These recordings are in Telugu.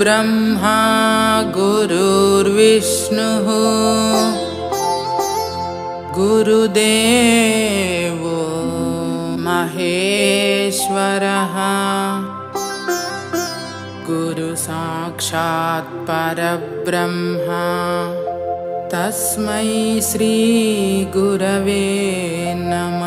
गुरुर्ब्रह्मा गुरुर्विष्णुः। गुरुदेवो महेश्वरः। गुरुसाक्षात् परब्रह्मा। तस्मै श्रीगुरवे नमः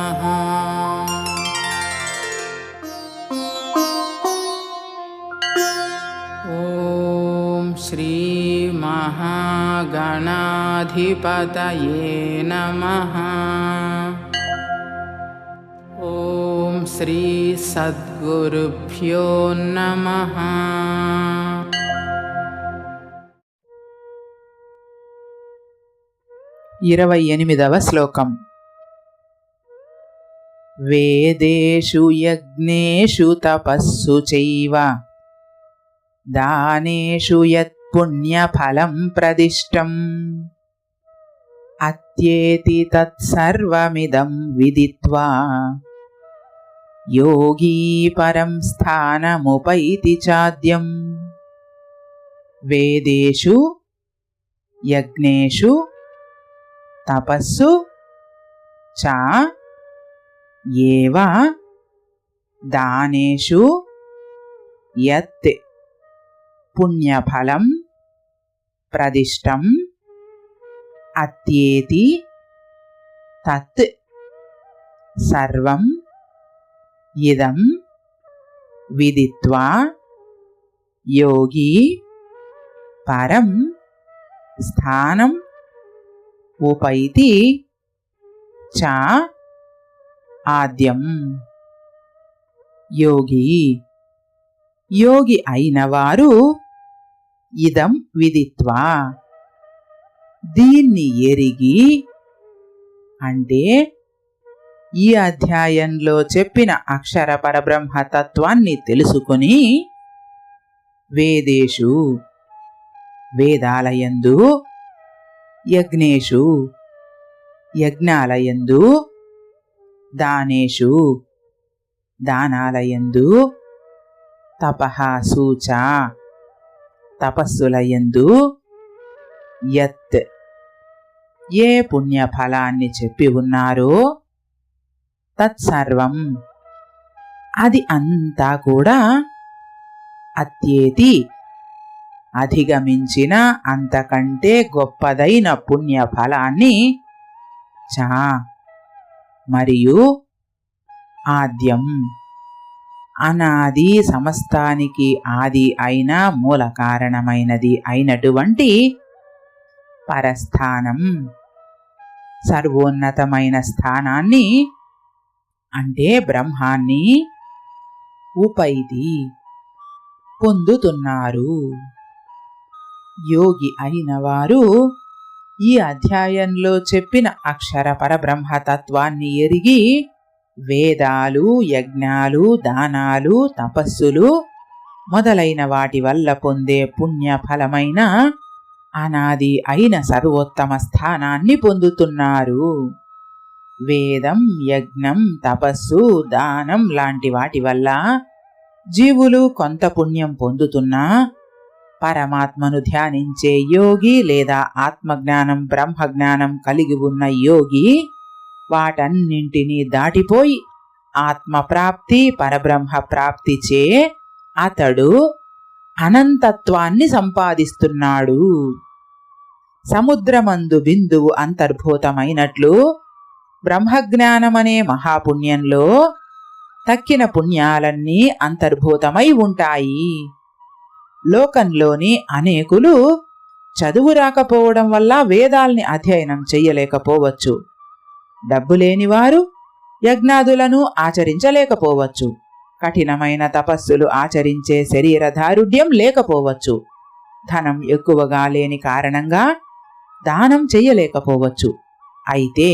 श्रीमहागणाधिपतये नमः ॐ श्रीसद्गुरुभ्यो नमः ఇరవై ఎనిమిదవ శ్లోకం వేదేషు యజ్ఞేషు తపస్సు చైవ దానేషు పుణ్యఫలం ప్రదిష్టం అత్యేతి తత్సర్వమిదం విదిత్వా యోగీ పరం స్థానముపైతి చాద్యం వేదేషు యజ్ఞేషు తపస్సు చ ఏవ దానేషు యత్ పుణ్యఫలం ప్రదిష్టం అత్యేతి తత్ సర్వం ఇదం విదిత్వా యోగి పరం స్థానం ఉపైతి చ ఆద్యం. యోగి యోగి అయినవారు వారు ఇదం విదిత్వా. దీన్ని ఎరిగి అంటే ఈ అధ్యాయంలో చెప్పిన అక్షర పరబ్రహ్మ తత్వాన్ని తెలుసుకొని వేదేషు వేదాలయందు యజ్ఞేషు యజ్ఞాలయందు దానేషు దానాలయందు తపహ సూచ తపస్సులయందు యత్. ఏ పుణ్యఫలాన్ని చెప్పి ఉన్నారో తత్సర్వం. అది అంతా కూడా అత్యేతి. అధిగమించిన అంతకంటే గొప్పదైన పుణ్యఫలాన్ని చా. మరియు ఆద్యం. అనాది సమస్తానికి ఆది అయిన మూల కారణమైనది అయినటువంటి పరస్థానం. సర్వోన్నతమైన స్థానాన్ని అంటే బ్రహ్మాన్ని ఉపైతి పొందుతున్నారు. యోగి అయిన వారు ఈ అధ్యాయంలో చెప్పిన అక్షర పరబ్రహ్మతత్వాన్ని ఎరిగి వేదాలు యజ్ఞాలు దానాలు తపస్సులు మొదలైన వాటి వల్ల పొందే పుణ్యఫలమైన అనాది అయిన సర్వోత్తమ స్థానాన్ని పొందుతున్నారు. వేదం యజ్ఞం తపస్సు దానం లాంటి వాటి వల్ల జీవులు కొంత పుణ్యం పొందుతున్నా పరమాత్మను ధ్యానించే యోగి లేదా ఆత్మజ్ఞానం బ్రహ్మజ్ఞానం కలిగి ఉన్న యోగి వాటన్నింటినీ దాటిపోయి ఆత్మప్రాప్తి పరబ్రహ్మ ప్రాప్తిచే అతడు అనంతత్వాన్ని సంపాదిస్తున్నాడు. సముద్రమందు బిందువు అంతర్భూతమైనట్లు బ్రహ్మజ్ఞానమనే మహాపుణ్యంలో తక్కిన పుణ్యాలన్నీ అంతర్భూతమై ఉంటాయి. లోకంలోని అనేకులు చదువు రాకపోవడం వల్ల వేదాల్ని అధ్యయనం చెయ్యలేకపోవచ్చు. డబ్బు లేనివారు యజ్ఞాదులను ఆచరించలేకపోవచ్చు. కఠినమైన తపస్సులు ఆచరించే శరీర దారుఢ్యం లేకపోవచ్చు. ధనం ఎక్కువగా లేని కారణంగా దానం చెయ్యలేకపోవచ్చు అయితే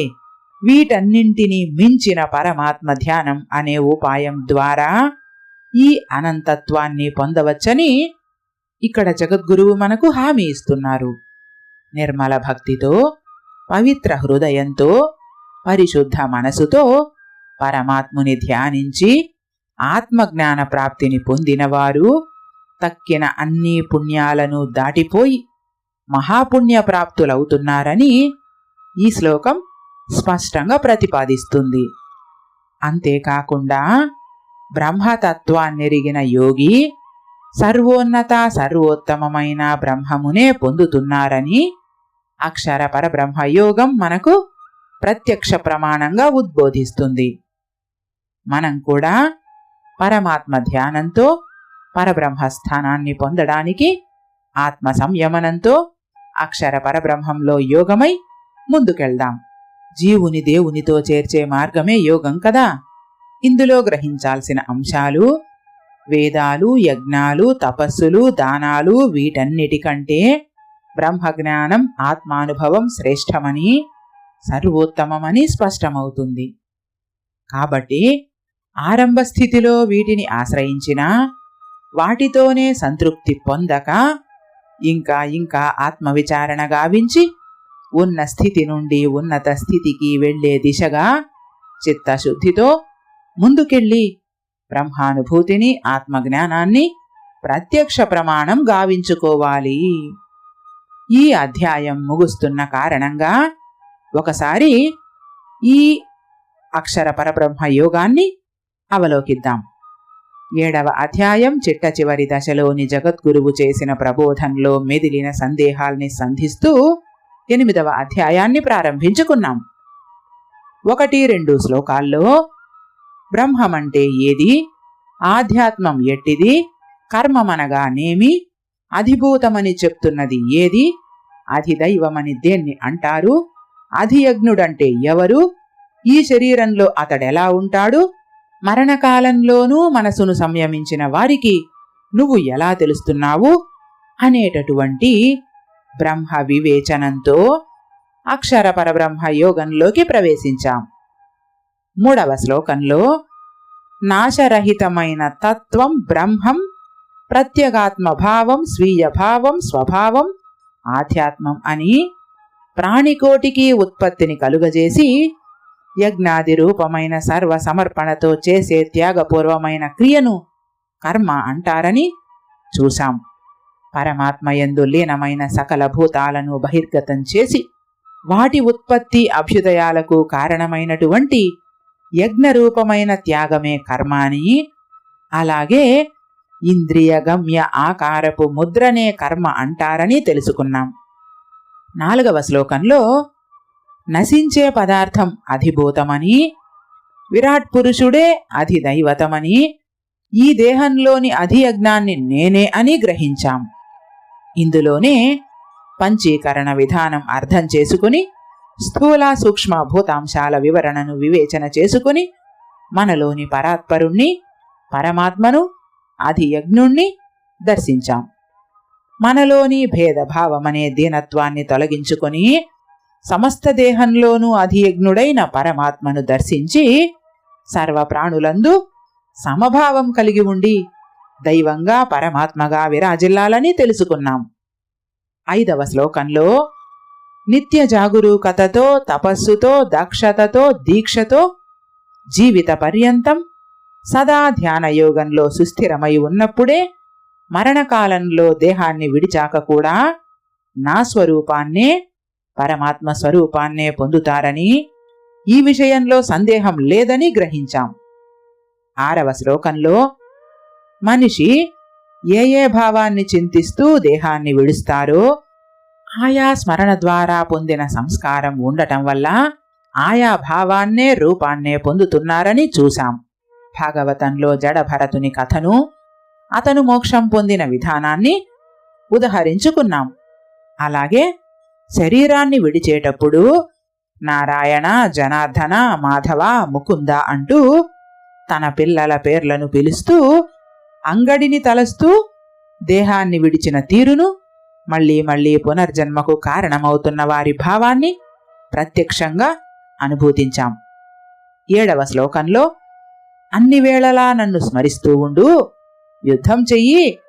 వీటన్నింటినీ మించిన పరమాత్మ ధ్యానం అనే ఉపాయం ద్వారా ఈ అనంతత్వాన్ని పొందవచ్చని ఇక్కడ జగద్గురువు మనకు హామీ ఇస్తున్నారు. నిర్మల భక్తితో పవిత్ర హృదయంతో పరిశుద్ధ మనసుతో పరమాత్ముని ధ్యానించి ఆత్మజ్ఞాన ప్రాప్తిని పొందినవారు తక్కిన అన్ని పుణ్యాలను దాటిపోయి మహాపుణ్య ప్రాప్తులవుతున్నారని ఈ శ్లోకం స్పష్టంగా ప్రతిపాదిస్తుంది. అంతేకాకుండా బ్రహ్మతత్వాన్నెరిగిన యోగి సర్వోన్నత సర్వోత్తమమైన బ్రహ్మమునే పొందుతున్నారని అక్షర పరబ్రహ్మయోగం మనకు ప్రత్యక్ష ప్రమాణంగా ఉద్బోధిస్తుంది. మనం కూడా పరమాత్మ ధ్యానంతో పరబ్రహ్మస్థానాన్ని పొందడానికి ఆత్మ సంయమనంతో అక్షర పరబ్రహ్మంలో యోగమై ముందుకెళ్దాం. జీవుని దేవునితో చేర్చే మార్గమే యోగం కదా? ఇందులో గ్రహించాల్సిన అంశాలు వేదాలు యజ్ఞాలు తపస్సులు దానాలు వీటన్నిటికంటే బ్రహ్మజ్ఞానం ఆత్మానుభవం శ్రేష్టమని సర్వోత్తమమని స్పష్టమవుతుంది. కాబట్టి ఆరంభ స్థితిలో వీటిని ఆశ్రయించినా వాటితోనే సంతృప్తి పొందక ఇంకా ఇంకా ఆత్మవిచారణ గావించి ఉన్న స్థితి నుండి ఉన్నత స్థితికి వెళ్ళే దిశగా చిత్తశుద్ధితో ముందుకెళ్ళి బ్రహ్మానుభూతిని ఆత్మజ్ఞానాన్ని ప్రత్యక్ష ప్రమాణం గావించుకోవాలి. ఈ అధ్యాయం ముగుస్తున్న కారణంగా ఒకసారి ఈ అక్షర పరబ్రహ్మ యోగాన్ని అవలోకిద్దాం. ఏడవ అధ్యాయం చిట్ట చివరి దశలోని జగద్గురువు చేసిన ప్రబోధంలో మెదిలిన సందేహాల్ని సంధిస్తూ ఎనిమిదవ అధ్యాయాన్ని ప్రారంభించుకున్నాం. ఒకటి రెండు శ్లోకాల్లో బ్రహ్మమంటే ఏది? ఆధ్యాత్మం ఎట్టిది? కర్మమనగానేమి అధిభూతమని చెప్తున్నది ఏది? అధిదైవమని దేన్ని అంటారు? అధియజ్ఞుడంటే ఎవరు? ఈ శరీరంలో అతడెలా ఉంటాడు? మరణకాలంలోనూ మనసును సంయమించిన వారికి నువ్వు ఎలా తెలుస్తున్నావు? అనేటటువంటి బ్రహ్మ వివేచనంతో అక్షర పరబ్రహ్మ యోగంలోకి ప్రవేశించాం. మూడవ శ్లోకంలో నాశరహితమైన తత్వం బ్రహ్మం ప్రత్యేగాత్మభావం స్వీయభావం స్వభావం ఆధ్యాత్మం అని ప్రాణికోటికి ఉత్పత్తిని కలుగజేసి యజ్ఞాది రూపమైన సర్వ సమర్పణతో చేసే త్యాగపూర్వమైన క్రియను కర్మ అంటారని చూశాం. పరమాత్మయందు లీనమైన సకల భూతాలను బహిర్గతం చేసి వాటి ఉత్పత్తి అభ్యుదయాలకు కారణమైనటువంటి యజ్ఞరూపమైన త్యాగమే కర్మ అని అలాగే ఇంద్రియ గమ్య ఆకారపు ముద్రనే కర్మ అంటారని తెలుసుకున్నాం. నాలుగవ శ్లోకంలో నశించే పదార్థం అధిభూతమని విరాట్ పురుషుడే అధిదైవతమని ఈ దేహంలోని అధియజ్ఞాన్ని నేనే అని గ్రహించాం. ఇందులోనే పంచీకరణ విధానం అర్థం చేసుకుని స్థూల సూక్ష్మ భూతాంశాల వివరణను వివేచన చేసుకుని మనలోని పరాత్పరుణ్ణి పరమాత్మను అధియజ్ఞుణ్ణి దర్శించాం. మనలోని భేదభావమనే దీనత్వాన్ని తొలగించుకొని సమస్త దేహంలోనూ అధియజ్ఞుడైన పరమాత్మను దర్శించి సర్వ ప్రాణులందు సమభావం కలిగి ఉండి దైవంగా పరమాత్మగా విరాజిల్లాలని తెలుసుకున్నాం. ఐదవ శ్లోకంలో నిత్య జాగరూకతతో తపస్సుతో దక్షతతో దీక్షతో జీవిత పర్యంతం సదా ధ్యాన యోగంలో సుస్థిరమై ఉన్నప్పుడే మరణకాలంలో దేహాన్ని విడిచాక కూడా నా స్వరూపాన్నే పరమాత్మ స్వరూపాన్నే పొందుతారని ఈ విషయంలో సందేహం లేదని గ్రహించాం. ఆరవ శ్లోకంలో మనిషి ఏ ఏ భావాన్ని చింతిస్తూ దేహాన్ని విడుస్తారో ఆయా స్మరణ ద్వారా పొందిన సంస్కారం ఉండటం వల్ల ఆయా భావాన్నే రూపాన్నే పొందుతున్నారని చూశాం. భాగవతంలో జడభరతుని కథను అతను మోక్షం పొందిన విధానాన్ని ఉదహరించుకున్నాం. అలాగే శరీరాన్ని విడిచేటప్పుడు నారాయణ జనార్దన మాధవ ముకుంద అంటూ తన పిల్లల పేర్లను పిలుస్తూ అంగడిని తలస్తూ దేహాన్ని విడిచిన తీరును మళ్ళీ మళ్ళీ పునర్జన్మకు కారణమవుతున్న వారి భావాన్ని ప్రత్యక్షంగా అనుభూతించాం. ఏడవ శ్లోకంలో అన్ని వేళలా నన్ను స్మరిస్తూ ఉండు యుద్ధం చెయ్యి.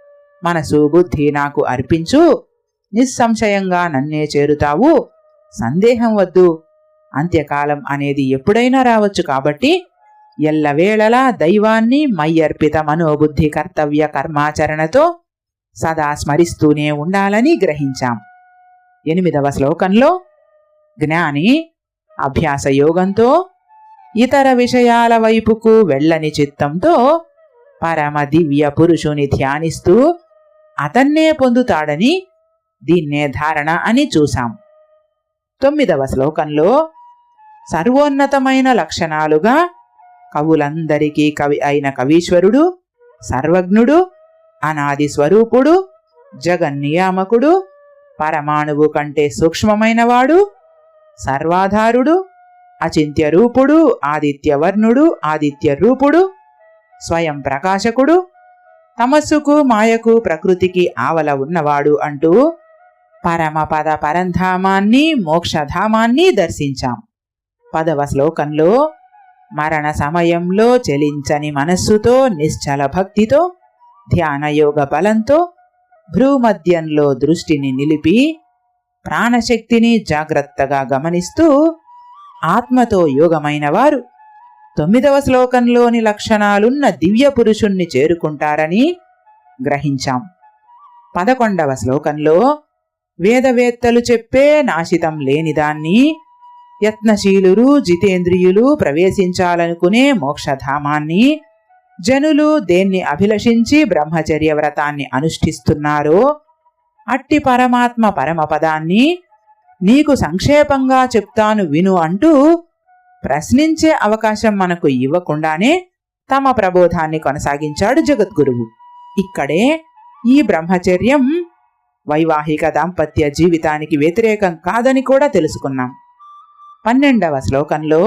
మనసు బుద్ధి నాకు అర్పించు. నిస్సంశయంగా నన్నే చేరుతావు. సందేహం వద్దు. అంత్యకాలం అనేది ఎప్పుడైనా రావచ్చు కాబట్టి ఎల్లవేళలా దైవాన్ని మయ్యర్పిత మనోబుద్ధి కర్తవ్య కర్మాచరణతో సదా స్మరిస్తూనే ఉండాలని గ్రహించాం. ఎనిమిదవ శ్లోకంలో జ్ఞాని అభ్యాస యోగంతో ఇతర విషయాల వైపుకు వెళ్ళని చిత్తంతో పరమ దివ్య పురుషుని ధ్యానిస్తూ అతన్నే పొందుతాడని దీన్నే ధారణ అని చూశాం. తొమ్మిదవ శ్లోకంలో సర్వోన్నతమైన లక్షణాలుగా కవులందరికీ కవి అయిన కవీశ్వరుడు సర్వజ్ఞుడు అనాది స్వరూపుడు జగన్నియామకుడు పరమాణువు కంటే సూక్ష్మమైనవాడు సర్వాధారుడు అచింత్య రూపుడు ఆదిత్యవర్ణుడు ఆదిత్య రూపుడు స్వయం ప్రకాశకుడు తమస్సుకు మాయకు ప్రకృతికి ఆవల ఉన్నవాడు అంటూ పరమపద పరంధామాన్ని మోక్షధామాన్ని దర్శించాం. పదవ శ్లోకంలో మరణ సమయంలో చెలించని మనస్సుతో నిశ్చల భక్తితో ధ్యానయోగ బలంతో భ్రూమధ్యంలో దృష్టిని నిలిపి ప్రాణశక్తిని జాగ్రత్తగా గమనిస్తూ ఆత్మతో యోగమైన వారు తొమ్మిదవ శ్లోకంలోని లక్షణాలున్న దివ్య పురుషుణ్ణి చేరుకుంటారని గ్రహించాం. పదకొండవ శ్లోకంలో వేదవేత్తలు చెప్పే నాశితం లేనిదాన్ని యత్నశీలురు జితేంద్రియులు ప్రవేశించాలనుకునే మోక్షధామాన్ని జనులు దేన్ని అభిలషించి బ్రహ్మచర్య వ్రతాన్ని అనుష్ఠిస్తున్నారో అట్టి పరమాత్మ పరమపదాన్ని నీకు సంక్షేపంగా చెప్తాను విను అంటూ ప్రశ్నించే అవకాశం మనకు ఇవ్వకుండానే తమ ప్రబోధాన్ని కొనసాగించాడు జగద్గురువు. ఇక్కడే ఈ బ్రహ్మచర్యం వైవాహిక దాంపత్య జీవితానికి వ్యతిరేకం కాదని కూడా తెలుసుకున్నాం. పన్నెండవ శ్లోకంలో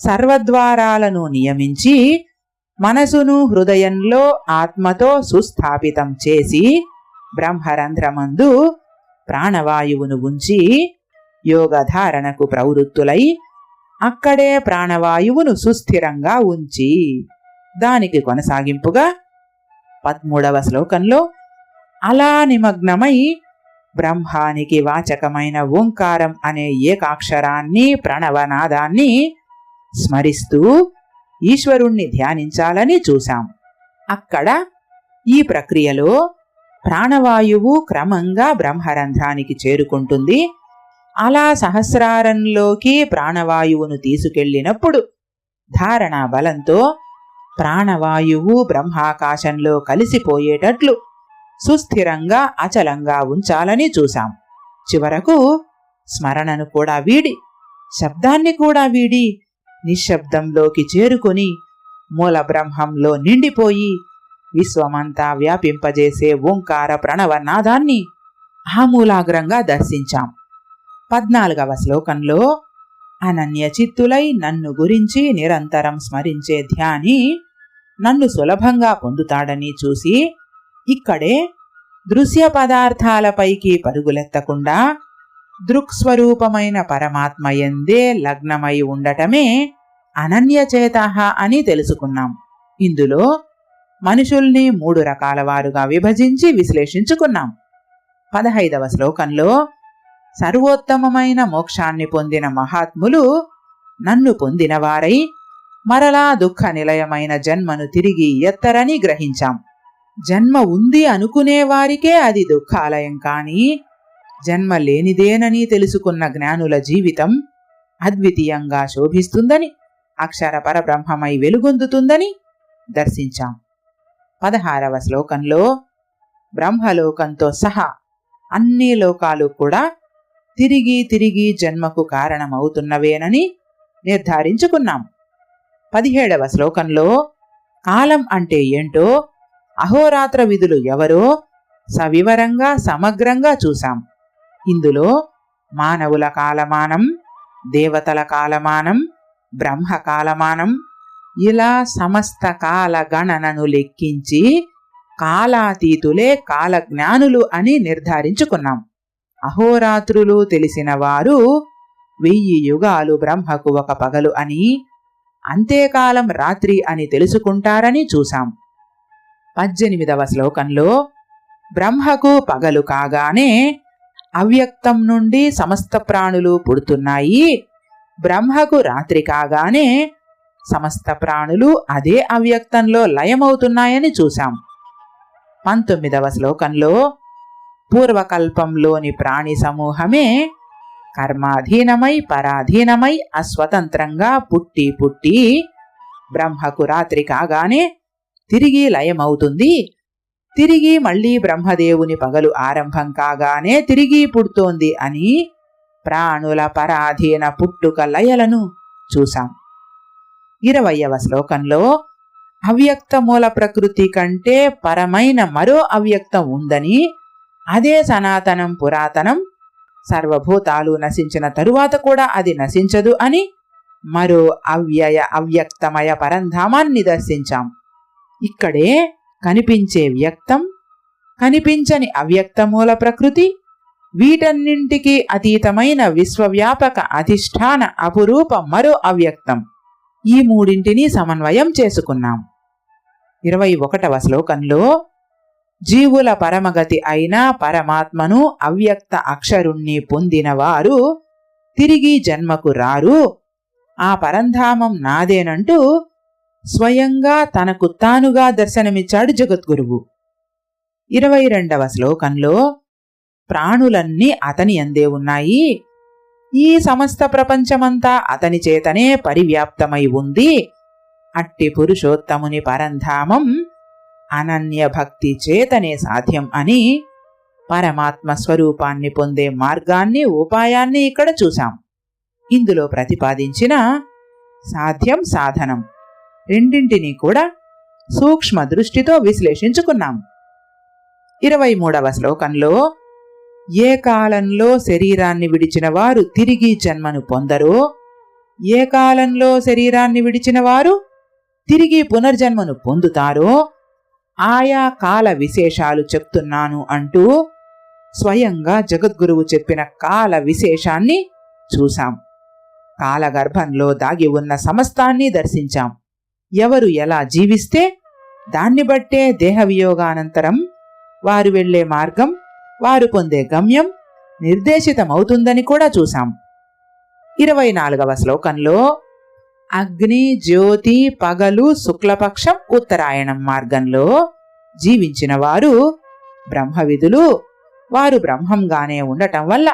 సర్వద్వారాలను నియమించి మనసును హృదయంలో ఆత్మతో సుస్థాపితం చేసి బ్రహ్మరంధ్రమందు ప్రాణవాయువును ఉంచి యోగధారణకు ప్రవృత్తులై అక్కడే ప్రాణవాయువును సుస్థిరంగా ఉంచి దానికి కొనసాగింపుగా పదమూడవ శ్లోకంలో అలా నిమగ్నమై బ్రహ్మానికి వాచకమైన ఓంకారం అనే ఏకాక్షరాన్ని ప్రణవనాదాన్ని స్మరిస్తూ ఈశ్వరుణ్ణి ధ్యానించాలని చూశాం. అక్కడ ఈ ప్రక్రియలో ప్రాణవాయువు క్రమంగా బ్రహ్మరంధ్రానికి చేరుకుంటుంది. అలా సహస్రారంలోకి ప్రాణవాయువును తీసుకెళ్ళినప్పుడు ధారణా బలంతో ప్రాణవాయువు బ్రహ్మాకాశంలో కలిసిపోయేటట్లు సుస్థిరంగా అచలంగా ఉంచాలని చూశాం. చివరకు స్మరణను కూడా వీడి శబ్దాన్ని కూడా వీడి నిశ్శబ్దంలోకి చేరుకొని మూల బ్రహ్మంలో నిండిపోయి విశ్వమంతా వ్యాపింపజేసే ఓంకార ప్రణవనాదాన్ని ఆమూలాగ్రంగా దర్శించాం. పద్నాలుగవ శ్లోకంలో అనన్య చిత్తులై నన్ను గురించి నిరంతరం స్మరించే ధ్యాని నన్ను సులభంగా పొందుతాడని చూసి ఇక్కడే దృశ్య పదార్థాలపైకి పరుగులెత్తకుండా దృక్స్వరూపమైన పరమాత్మ ఎందే లగ్నమై ఉండటమే అనన్యచేత అని తెలుసుకున్నాం. ఇందులో మనుషుల్ని మూడు రకాల వారుగా విభజించి విశ్లేషించుకున్నాం. పదహైదవ శ్లోకంలో సర్వోత్తమమైన మోక్షాన్ని పొందిన మహాత్ములు నన్ను పొందినవారై మరలా దుఃఖ నిలయమైన జన్మను తిరిగి ఎత్తరని గ్రహించాం. జన్మ ఉంది అనుకునే వారికే అది దుఃఖాలయం కాని జన్మ లేనిదేనని తెలుసుకున్న జ్ఞానుల జీవితం అద్వితీయంగా శోభిస్తుందని అక్షర పరబ్రహ్మమై వెలుగొందుతుందని దర్శించాం. పదహారవ శ్లోకంలో బ్రహ్మలోకంతో సహా అన్ని లోకాలు కూడా తిరిగి తిరిగి జన్మకు కారణమవుతున్నవేనని నిర్ధారించుకున్నాం. పదిహేడవ శ్లోకంలో కాలం అంటే ఏంటో అహోరాత్ర విధులు ఎవరో సవివరంగా సమగ్రంగా చూశాం. ఇందులో మానవుల కాలమానం దేవతల కాలమానం బ్రహ్మ కాలమానం ఇలా సమస్త కాల గణనను లెక్కించి కాలాతీతులే కాలజ్ఞానులు అని నిర్ధారించుకున్నాం. అహోరాత్రులు తెలిసిన వారు వెయ్యి యుగాలు బ్రహ్మకు ఒక పగలు అని అంతేకాలం రాత్రి అని తెలుసుకుంటారని చూశాం. పద్దెనిమిదవ శ్లోకంలో బ్రహ్మకు పగలు కాగానే అవ్యక్తం నుండి సమస్త ప్రాణులు పుడుతున్నాయి. బ్రహ్మకు రాత్రి కాగానే సమస్త ప్రాణులు అదే అవ్యక్తంలో లయమవుతున్నాయని చూశాం. పంతొమ్మిదవ శ్లోకంలో పూర్వకల్పంలోని ప్రాణి సమూహమే కర్మాధీనమై పరాధీనమై అస్వతంత్రంగా పుట్టి పుట్టి బ్రహ్మకు రాత్రి కాగానే తిరిగి లయమవుతుంది. తిరిగి మళ్ళీ బ్రహ్మదేవుని పగలు ఆరంభం కాగానే తిరిగి పుడుతోంది అని ప్రాణుల పరాధీన పుట్టుక లయలను చూశాం. ఇరవయవ శ్లోకంలో అవ్యక్త మూల ప్రకృతి కంటే పరమైన మరో అవ్యక్తం ఉందని అదే సనాతనం పురాతనం. సర్వభూతాలు నశించిన తరువాత కూడా అది నశించదు అని మరో అవ్యయ అవ్యక్తమయ పరంధామాన్ని దర్శించాం. ఇక్కడే కనిపించే వ్యక్తం కనిపించని అవ్యక్త మూల ప్రకృతి వీటన్నింటికి అతీతమైన విశ్వవ్యాపక అధిష్టాన అపురూప మరో అవ్యక్తం. ఈ మూడింటిని సమన్వయం చేసుకున్నాం. ఇరవై ఒకటవ శ్లోకంలో జీవుల పరమగతి అయిన పరమాత్మను అవ్యక్త అక్షరుణ్ణి పొందిన వారు తిరిగి జన్మకు రారు. ఆ పరంధామం నాదేనంటూ స్వయంగా తనకు తానుగా దర్శనమిచ్చాడు జగద్గురువు. ఇరవై రెండవ శ్లోకంలో ప్రాణులన్నీ అతని అందే ఉన్నాయి. ఈ సమస్త ప్రపంచమంతా అతని చేతనే పరివ్యాప్తమై ఉంది. అట్టి పురుషోత్తముని పరంధామం అనన్య భక్తి చేతనే సాధ్యం అని పరమాత్మ స్వరూపాన్ని పొందే మార్గాన్ని ఉపాయాన్ని ఇక్కడ చూశాం. ఇందులో ప్రతిపాదించిన సాధ్యం సాధనం రెండింటినీ కూడా సూక్ష్మ దృష్టితో విశ్లేషించుకున్నాం. ఇరవై మూడవ శ్లోకంలో ఏ కాలంలో శరీరాన్ని విడిచిన వారు తిరిగి జన్మను పొందరో ఏ కాలంలో శరీరాన్ని విడిచిన వారు తిరిగి పునర్జన్మను పొందుతారో ఆయా కాల విశేషాలు చెప్తున్నాను అంటూ స్వయంగా జగద్గురువు చెప్పిన కాల విశేషాన్ని చూశాం. కాలగర్భంలో దాగి ఉన్న సమస్తాన్ని దర్శించాం. ఎవరు ఎలా జీవిస్తే దాన్ని బట్టే దేహ వియోగానంతరం వారు వెళ్ళే మార్గం వారు పొందే గమ్యం నిర్దేశితమవుతుందని కూడా చూశాం. ఇరవై నాలుగవ శ్లోకంలో అగ్ని జ్యోతి పగలు శుక్లపక్షం ఉత్తరాయణం మార్గంలో జీవించిన వారు బ్రహ్మవిధులు. వారు బ్రహ్మంగానే ఉండటం వల్ల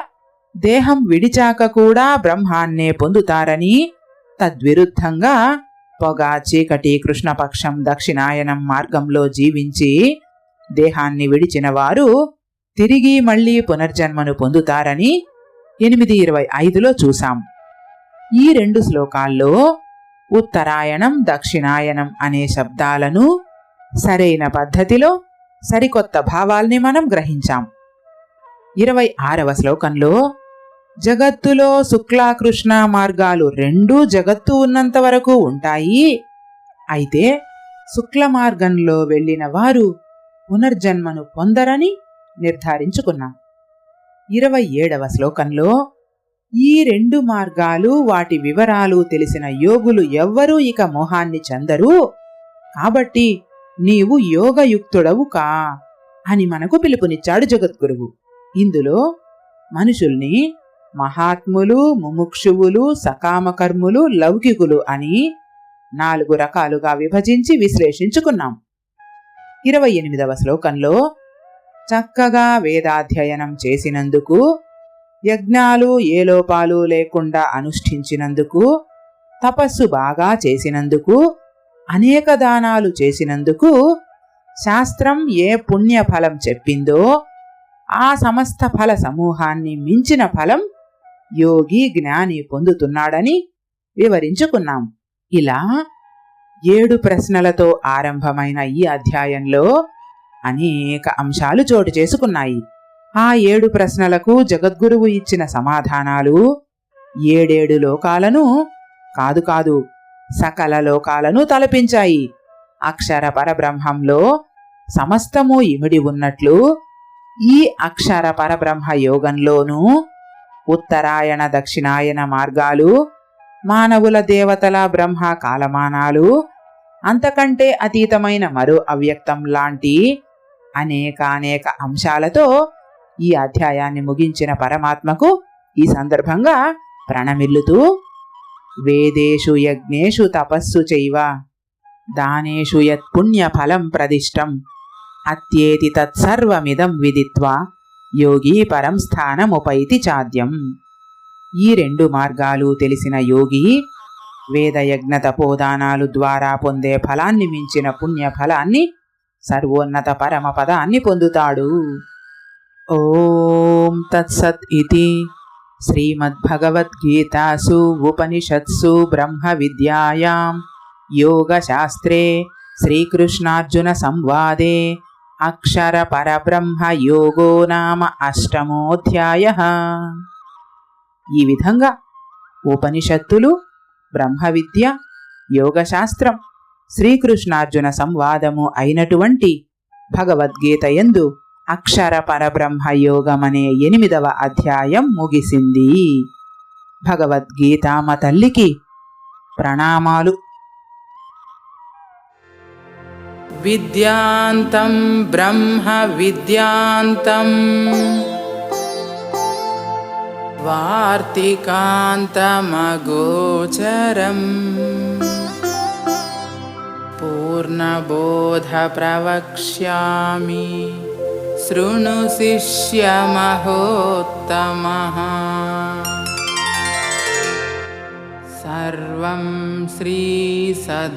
దేహం విడిచాక కూడా బ్రహ్మాన్నే పొందుతారని తద్విరుద్ధంగా పొగ చీకటి కృష్ణపక్షం దక్షిణాయనం మార్గంలో జీవించి దేహాన్ని విడిచిన వారు తిరిగి మళ్ళీ పునర్జన్మను పొందుతారని ఎనిమిది ఇరవై ఐదులో చూశాం. ఈ రెండు శ్లోకాల్లో ఉత్తరాయణం దక్షిణాయనం అనే శబ్దాలను సరైన పద్ధతిలో సరికొత్త భావాల్ని మనం గ్రహించాం. ఇరవై ఆరవ శ్లోకంలో జగత్తులో శుక్లాకృష్ణ మార్గాలు రెండూ జగత్తు ఉన్నంత వరకు ఉంటాయి. అయితే శుక్ల మార్గంలో వెళ్ళిన వారు పునర్జన్మను పొందరని నిర్ధారించుకున్నాం. ఇరవై ఏడవ శ్లోకంలో ఈ రెండు మార్గాలు వాటి వివరాలు తెలిసిన యోగులు ఎవ్వరూ ఇక మోహాన్ని చెందరు. కాబట్టి నీవు యోగయుక్తుడవు కా అని మనకు పిలుపునిచ్చాడు జగద్గురువు. ఇందులో మనుషుల్ని మహాత్ములు ముముక్షువులు సకామకర్ములు లౌకికులు అని నాలుగు రకాలుగా విభజించి విశ్లేషించుకున్నాం. ఇరవై ఎనిమిదవ శ్లోకంలో చక్కగా వేదాధ్యయనం చేసినందుకు యజ్ఞాలు ఏ లోపాలు లేకుండా అనుష్ఠించినందుకు తపస్సు బాగా చేసినందుకు అనేక దానాలు చేసినందుకు శాస్త్రం ఏ పుణ్య ఫలం చెప్పిందో ఆ సమస్త ఫల సమూహాన్ని మించిన ఫలం యోగి జ్ఞాని పొందుతున్నాడని వివరించుకున్నాం. ఇలా ఏడు ప్రశ్నలతో ఆరంభమైన ఈ అధ్యాయంలో అనేక అంశాలు చోటు చేసుకున్నాయి. ఆ ఏడు ప్రశ్నలకు జగద్గురువు ఇచ్చిన సమాధానాలు ఏడేడు లోకాలను కాదు కాదు సకల లోకాలను తలపించాయి. అక్షర పరబ్రహ్మంలో సమస్తము ఇమిడి ఉన్నట్లు ఈ అక్షర పరబ్రహ్మ యోగంలోనూ ఉత్తరాయణ దక్షిణాయన మార్గాలు మానవుల దేవతల బ్రహ్మ కాలమానాలు అంతకంటే అతీతమైన మరో అవ్యక్తం లాంటి అనేకానేక అంశాలతో ఈ అధ్యాయాన్ని ముగించిన పరమాత్మకు ఈ సందర్భంగా ప్రణమిల్లుతూ వేదేషు యజ్ఞేషు తపస్సు చైవ దానేషు యత్పుణ్య ఫలం ప్రదిష్టం అత్యేతి తత్సర్వమిదం విదిత్వా యోగి పరం స్థానముపైతి చాద్యం. ఈ రెండు మార్గాలు తెలిసిన యోగి వేదయజ్ఞ తపోదానాలు ద్వారా పొందే ఫలాన్ని మించిన పుణ్య ఫలాన్ని సర్వోన్నత పరమ పదాన్ని పొందుతాడు. ఓం తత్సత్ ఇది శ్రీమద్భగవద్గీతాసు ఉపనిషత్సు బ్రహ్మ విద్యాయాం యోగశాస్త్రే శ్రీకృష్ణార్జున సంవాదే అక్షర పరబ్రహ్మ యోగో నామ అష్టమోధ్యాయ. ఈ విధంగా ఉపనిషత్తులు బ్రహ్మ విద్య యోగశాస్త్రం శ్రీకృష్ణార్జున సంవాదము అయినటువంటి భగవద్గీత యందు అక్షర పరబ్రహ్మ యోగమనే ఎనిమిదవ అధ్యాయం ముగిసింది. భగవద్గీతామ తల్లికి ప్రణామాలు. విద్యాంతం బ్రహ్మ విద్యాంతం. వార్తికాంతమగోచరం. పూర్ణబోధప్రవక్ష్యామి शृणु शिष्यमहोत्तमः सर्वं श्रीसद्गुरार्पणम्।